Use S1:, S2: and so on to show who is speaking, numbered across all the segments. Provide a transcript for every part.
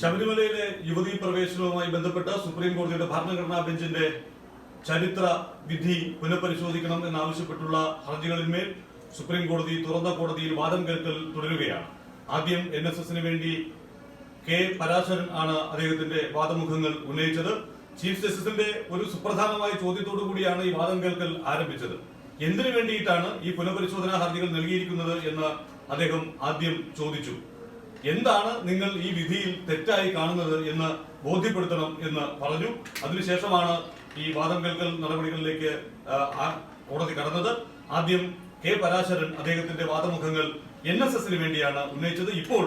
S1: ശബരിമലയിലെ യുവതീ പ്രവേശനവുമായി ബന്ധപ്പെട്ട് സുപ്രീം കോടതിയുടെ ഭരണഘടനാ ബെഞ്ചിന്റെ ചരിത്ര വിധി പുനഃപരിശോധിക്കണം എന്നാവശ്യപ്പെട്ടുള്ള ഹർജികളിന്മേൽ സുപ്രീം കോടതി തുറന്ന കോടതിയിൽ വാദം കേൾക്കൽ തുടരുകയാണ്. ആദ്യം എൻ എസ് എസിന് വേണ്ടി കെ പരാശരൻ ആണ് അദ്ദേഹത്തിന്റെ വാദമുഖങ്ങൾ ഉന്നയിച്ചത്. ചീഫ് ജസ്റ്റിസിന്റെ ഒരു സുപ്രധാനമായ ചോദ്യത്തോടു കൂടിയാണ് ഈ വാദം കേൾക്കൽ ആരംഭിച്ചത്. എന്തിനു വേണ്ടിയിട്ടാണ് ഈ പുനഃപരിശോധനാ ഹർജികൾ നൽകിയിരിക്കുന്നത് എന്ന് അദ്ദേഹം ആദ്യം ചോദിച്ചു. എന്താണ് നിങ്ങൾ ഈ വിധിയിൽ തെറ്റായി കാണുന്നത് എന്ന് ബോധ്യപ്പെടുത്തണം എന്ന് പറഞ്ഞു. അതിനുശേഷമാണ് ഈ വാദം കേൾക്കൽ നടപടികളിലേക്ക് കോടതി കടന്നത്. ആദ്യം കെ പരാശരൻ അദ്ദേഹത്തിന്റെ വാദമുഖങ്ങൾ എൻ എസ് എസിന് വേണ്ടിയാണ് ഉന്നയിച്ചത്. ഇപ്പോൾ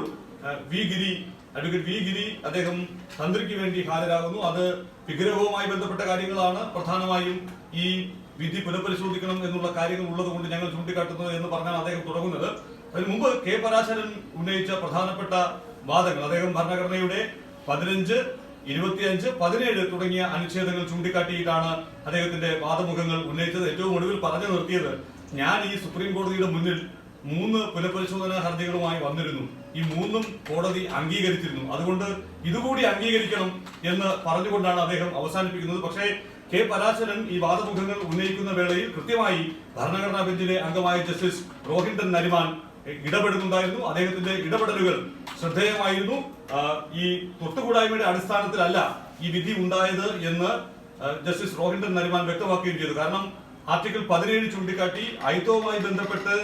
S1: V Giri advocate V Giri അദ്ദേഹം തന്ത്രിക്ക് വേണ്ടി ഹാജരാകുന്നു. അത് വിഗ്രഹവുമായി ബന്ധപ്പെട്ട കാര്യങ്ങളാണ്. പ്രധാനമായും ഈ വിധി പുനഃപരിശോധിക്കണം എന്നുള്ള കാര്യങ്ങൾ ഉള്ളത് കൊണ്ട് ഞങ്ങൾ ചൂണ്ടിക്കാട്ടുന്നത് എന്ന് പറഞ്ഞാണ് അദ്ദേഹം തുടങ്ങുന്നത്. അതിന് മുമ്പ് കെ പരാശരൻ ഉന്നയിച്ച പ്രധാനപ്പെട്ട വാദങ്ങൾ അദ്ദേഹം ഭരണഘടനയുടെ പതിനഞ്ച് ഇരുപത്തിയഞ്ച് പതിനേഴ് തുടങ്ങിയ അനുച്ഛേദങ്ങൾ ചൂണ്ടിക്കാട്ടിയിട്ടാണ് അദ്ദേഹത്തിന്റെ വാദമുഖങ്ങൾ ഉന്നയിച്ചത്. ഏറ്റവും ഒടുവിൽ പറഞ്ഞു നിർത്തിയത് ഞാൻ ഈ സുപ്രീം കോടതിയുടെ മുന്നിൽ മൂന്ന് പുനഃപരിശോധനാ ഹർജികളുമായി വന്നിരുന്നു. ഈ മൂന്നും കോടതി അംഗീകരിച്ചിരുന്നു. അതുകൊണ്ട് ഇതുകൂടി അംഗീകരിക്കണം എന്ന് പറഞ്ഞുകൊണ്ടാണ് അദ്ദേഹം അവസാനിപ്പിക്കുന്നത്. പക്ഷേ കെ പരാശരൻ ഈ വാദമുഖങ്ങൾ ഉന്നയിക്കുന്ന വേളയിൽ കൃത്യമായി ഭരണഘടനാ ബെഞ്ചിലെ അംഗമായ ജസ്റ്റിസ് റോഹിന്ദൻ നരിമാൻ ഇടപെടുന്നുണ്ടായിരുന്നു. അദ്ദേഹത്തിന്റെ ഇടപെടലുകൾ ശ്രദ്ധേയമായിരുന്നു. ഈ തൊട്ടുകൂടായ്മയുടെ അടിസ്ഥാനത്തിലല്ല ഈ വിധി ഉണ്ടായത് എന്ന് ജസ്റ്റിസ് റോഹിൻടൻ നരിമാൻ വ്യക്തമാക്കുകയും ചെയ്തു. കാരണം ആർട്ടിക്കിൾ പതിനേഴ് ചൂണ്ടിക്കാട്ടി അയിത്തവുമായി ബന്ധപ്പെട്ട്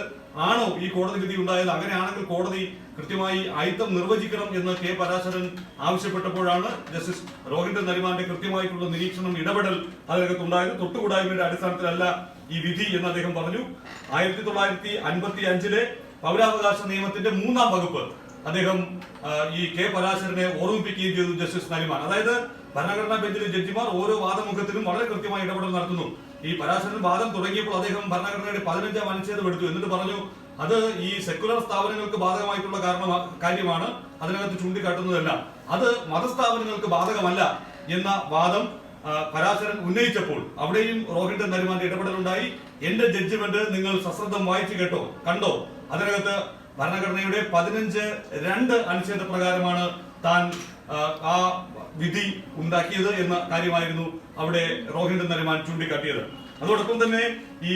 S1: ആണോ ഈ കോടതി വിധി ഉണ്ടായത്? അങ്ങനെയാണെങ്കിൽ കോടതി കൃത്യമായി അയിത്തം നിർവചിക്കണം എന്ന് കെ പരാശരൻ ആവശ്യപ്പെട്ടപ്പോഴാണ് ജസ്റ്റിസ് റോഹിൻടൻ നരിമാന്റെ കൃത്യമായിട്ടുള്ള നിരീക്ഷണം ഇടപെടൽ അതിനകത്ത് ഉണ്ടായത് തൊട്ടുകൂടായ്മയുടെ അടിസ്ഥാനത്തിലല്ല ഈ വിധി എന്ന് അദ്ദേഹം പറഞ്ഞു. ആയിരത്തി തൊള്ളായിരത്തി അൻപത്തി അഞ്ചിലെ പൗരാവകാശ നിയമത്തിന്റെ മൂന്നാം വകുപ്പ് അദ്ദേഹം ഈ കെ പരാശരനെ ഓർമ്മിപ്പിക്കുകയും ചെയ്തു ജസ്റ്റിസ് നരിമാൻ. അതായത് ഭരണഘടനാ ബെഞ്ചിലെ ജഡ്ജിമാർ ഓരോ വാദമുഖത്തിലും വളരെ കൃത്യമായി ഇടപെടൽ നടത്തുന്നു. ഈ പരാശരൻ വാദം തുടങ്ങിയപ്പോൾ അദ്ദേഹം ഭരണഘടനയുടെ പതിനഞ്ചാം അനുച്ഛേദം എടുത്തു എന്നിട്ട് പറഞ്ഞു അത് ഈ സെക്കുലർ സ്ഥാപനങ്ങൾക്ക് ബാധകമായിട്ടുള്ള കാരണം കാര്യമാണ്. അതിനകത്ത് ചൂണ്ടിക്കാട്ടുന്നതല്ല. അത് മതസ്ഥാപനങ്ങൾക്ക് ബാധകമല്ല എന്ന വാദം പരാശരൻ ഉന്നയിച്ചപ്പോൾ അവിടെയും റോഹിൻടൻ നരിമാന്റെ ഇടപെടലുണ്ടായി. എന്റെ ജഡ്ജ്മെന്റ് നിങ്ങൾ സശ്രദ്ധം വായിച്ചു കേട്ടോ. കണ്ടോ? അതിനകത്ത് ഭരണഘടനയുടെ പതിനഞ്ച് രണ്ട് അനുച്ഛേദ പ്രകാരമാണ് താൻ ആ, വിധി ഉണ്ടാക്കിയത് എന്ന കാര്യമായിരുന്നു അവിടെ റോഹിൻടൻ നരിമാൻ ചൂണ്ടിക്കാട്ടിയത്. അതോടൊപ്പം തന്നെ ഈ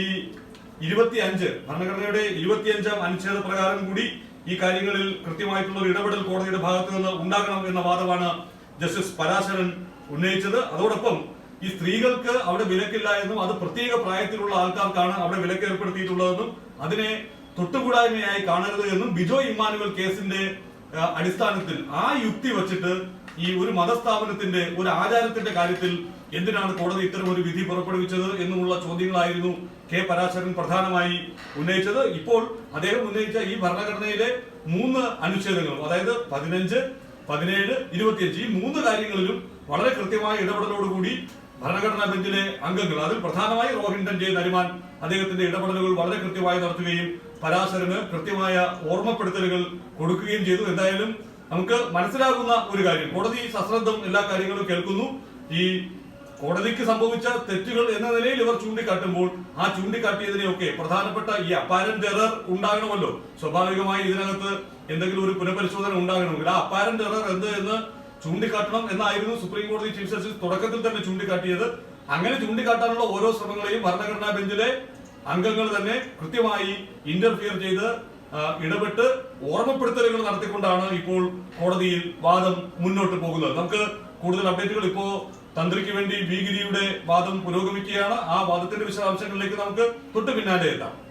S1: ഇരുപത്തി അഞ്ച് ഭരണഘടനയുടെ ഇരുപത്തിയഞ്ചാം അനുച്ഛേദ പ്രകാരം കൂടി ഈ കാര്യങ്ങളിൽ കൃത്യമായിട്ടുള്ള ഒരു ഇടപെടൽ കോടതിയുടെ ഭാഗത്ത് നിന്ന് ഉണ്ടാകണം എന്ന വാദമാണ് ജസ്റ്റിസ് പരാശരൻ ഉന്നയിച്ചത്. അതോടൊപ്പം ഈ സ്ത്രീകൾക്ക് അവിടെ വിലക്കില്ല എന്നും അത് പ്രത്യേക പ്രായത്തിലുള്ള ആൾക്കാർക്കാണ് അവിടെ വിലക്ക് ഏർപ്പെടുത്തിയിട്ടുള്ളതെന്നും അതിനെ തൊട്ടുകൂടായ്മയായി കാണരുത് എന്നും ബിജോ ഇമ്മാനുവൽ കേസിന്റെ അടിസ്ഥാനത്തിൽ ആ യുക്തി വച്ചിട്ട് ഈ ഒരു മതസ്ഥാപനത്തിന്റെ ഒരു ആചാരത്തിന്റെ കാര്യത്തിൽ എന്തിനാണ് കോടതി ഇത്തരം ഒരു വിധി പുറപ്പെടുവിച്ചത് എന്നുമുള്ള ചോദ്യങ്ങളായിരുന്നു കെ പരാശരൻ പ്രധാനമായി ഉന്നയിച്ചത്. ഇപ്പോൾ അദ്ദേഹം ഉന്നയിച്ച ഈ ഭരണഘടനയിലെ മൂന്ന് അനുച്ഛേദങ്ങളും അതായത് പതിനഞ്ച് പതിനേഴ് ഇരുപത്തിയഞ്ച് ഈ മൂന്ന് കാര്യങ്ങളിലും വളരെ കൃത്യമായ ഇടപെടലോടുകൂടി ഭരണഘടനാ ബെഞ്ചിലെ അംഗങ്ങൾ അതിൽ പ്രധാനമായി ജെ നരിമാൻ അദ്ദേഹത്തിന്റെ ഇടപെടലുകൾ വളരെ കൃത്യമായി നടത്തുകയും പരാശരന് കൃത്യമായ ഓർമ്മപ്പെടുത്തലുകൾ കൊടുക്കുകയും ചെയ്തു. എന്തായാലും നമുക്ക് മനസ്സിലാകുന്ന ഒരു കാര്യം കോടതി സശ്രദ്ധം എല്ലാ കാര്യങ്ങളും കേൾക്കുന്നു. ഈ കോടതിക്ക് സംഭവിച്ച തെറ്റുകൾ എന്ന നിലയിൽ ഇവർ ചൂണ്ടിക്കാട്ടുമ്പോൾ ആ ചൂണ്ടിക്കാട്ടിയതിനെയൊക്കെ പ്രധാനപ്പെട്ട ഈ അപ്പാരന്റ് എറർ ഉണ്ടാകണമല്ലോ. സ്വാഭാവികമായി ഇതിനകത്ത് എന്തെങ്കിലും ഒരു പുനഃപരിശോധന ഉണ്ടാകണമെങ്കിൽ ആ അപ്പാരന്റ് എറർ എന്ത് എന്ന് ചൂണ്ടിക്കാട്ടണം എന്നായിരുന്നു സുപ്രീം കോടതി ചീഫ് ജസ്റ്റിസ് തുടക്കത്തിൽ തന്നെ ചൂണ്ടിക്കാട്ടിയത്. അങ്ങനെ ചൂണ്ടിക്കാട്ടാനുള്ള ഓരോ ശ്രമങ്ങളെയും ഭരണഘടനാ ബെഞ്ചിലെ അംഗങ്ങൾ തന്നെ കൃത്യമായി ഇന്റർഫിയർ ചെയ്ത് ഇടപെട്ട് ഓർമ്മപ്പെടുത്തലുകൾ നടത്തിക്കൊണ്ടാണ് ഇപ്പോൾ കോടതിയിൽ വാദം മുന്നോട്ട് പോകുന്നത്. നമുക്ക് കൂടുതൽ അപ്ഡേറ്റുകൾ ഇപ്പോ തന്ത്രിക്ക് വേണ്ടി വി ഗിരിയുടെ വാദം പുരോഗമിക്കുകയാണ്. ആ വാദത്തിന്റെ വിശദാംശങ്ങളിലേക്ക് നമുക്ക് തൊട്ടു പിന്നാലെ എത്താം.